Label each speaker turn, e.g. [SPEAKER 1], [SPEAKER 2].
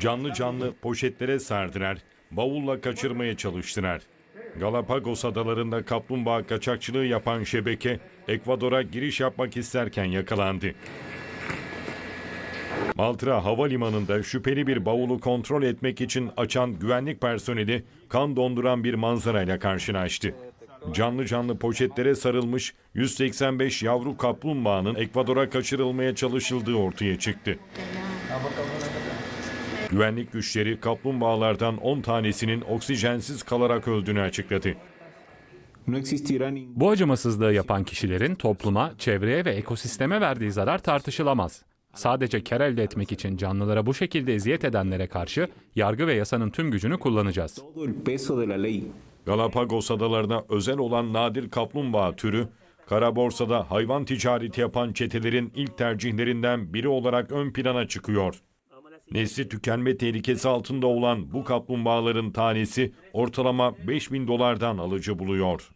[SPEAKER 1] Canlı canlı poşetlere serdiler, bavulla kaçırmaya çalıştılar. Galapagos adalarında kaplumbağa kaçakçılığı yapan şebeke Ekvador'a giriş yapmak isterken yakalandı. Maltra Havalimanı'nda şüpheli bir bavulu kontrol etmek için açan güvenlik personeli kan donduran bir manzarayla karşılaştı. Canlı canlı poşetlere sarılmış 185 yavru kaplumbağanın Ekvador'a kaçırılmaya çalışıldığı ortaya çıktı. Güvenlik güçleri kaplumbağalardan 10 tanesinin oksijensiz kalarak öldüğünü açıkladı.
[SPEAKER 2] Bu acımasızlığı yapan kişilerin topluma, çevreye ve ekosisteme verdiği zarar tartışılamaz. Sadece kar elde etmek için canlılara bu şekilde eziyet edenlere karşı yargı ve yasanın tüm gücünü kullanacağız.
[SPEAKER 1] Galapagos adalarına özel olan nadir kaplumbağa türü, kara borsada hayvan ticareti yapan çetelerin ilk tercihlerinden biri olarak ön plana çıkıyor. Nesli tükenme tehlikesi altında olan bu kaplumbağaların tanesi ortalama 5000 dolardan alıcı buluyor.